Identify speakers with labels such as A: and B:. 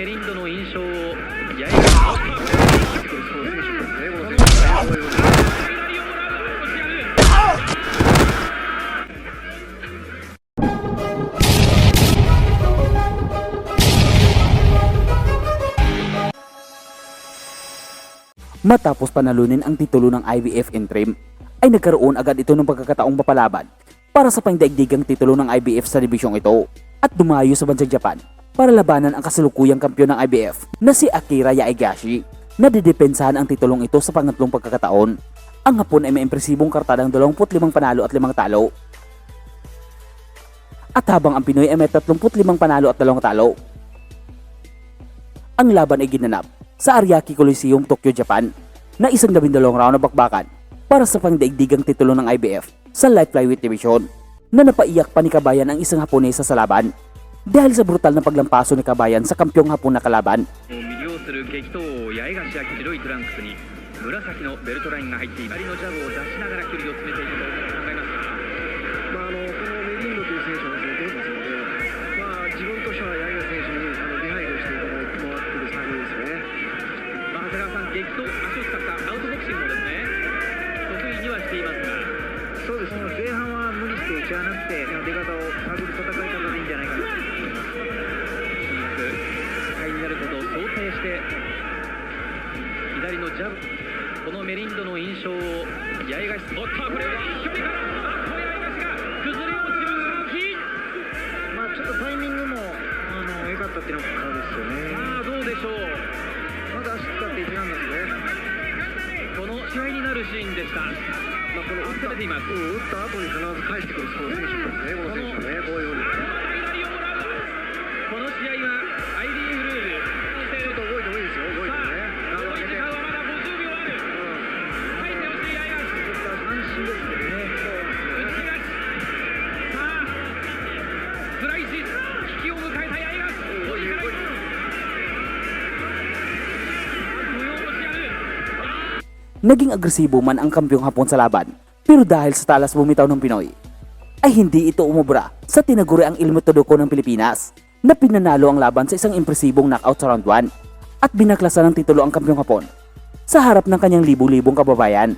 A: メリンドの印象をやり
B: Matapos panalunin ang titulo ng IBF interim, ay nagkaroon agad ito ng pagkakataong mapalaban para sa pangdaigdigang titulo ng IBF sa dibisyong ito at dumayo sa bansang Japan para labanan ang kasalukuyang kampyon ng IBF na si Akira Yaegashi na didepensahan ang titulong ito sa pangatlong pagkakataon. Ang hapon ay may impresibong kartadang 25 panalo at 5 talo. At habang ang Pinoy ay may 35 panalo at 2 talo. Ang laban ay ginanap sa Ariake Coliseum, Tokyo, Japan na isang labindalawang round na bakbakan para sa pangdaigdigang titulo ng IBF sa Light Flyweight Division na napaiyak pa Kabayan ang isang Haponesa sa laban dahil sa brutal na paglampaso ni Kabayan sa kampyong Hapon na kalaban.
A: を魅了する激闘王八重樫明白いトランクスに紫のベルトラインが入っています左のジャブを出しながら距離を詰めていくと考えます
C: まあ、あのこのメリンドという選手はですね、出ますので、まあ、自分としては八重選手にあの出入りをしていただいてもらってる作業ですよね。
A: まあ長谷川さん激闘足を使ったアウトボクシングもですね得意にはしていますが
C: そうですね、前半は無理して打ち合わなくて、出方を探る戦い方で
A: ジャブこのメリンドの印象を八重樫おっとこれは飛距離か？らあっと八重樫が崩れ落ちる動き
C: まあ、ちょっとタイミングもあの良かったっていうのがですよね。
A: さあどうでしょう
C: まだ足使って一番なんですね。
A: この試合になるシーンでした
C: まあ、この打った打った後に必ず返してくるこの選手ですね、この選手はね、こういうふうに。
B: Naging agresibo man ang kampyong Hapon sa laban pero dahil sa talas bumitaw ng Pinoy ay hindi ito umubra sa tinaguri ang Ilmo Todoko ng Pilipinas na pinanalo ang laban sa isang impresibong knockout sa round 1 at binaklasan ng titulo ang kampyong Hapon sa harap ng kanyang libu-libong kababayan.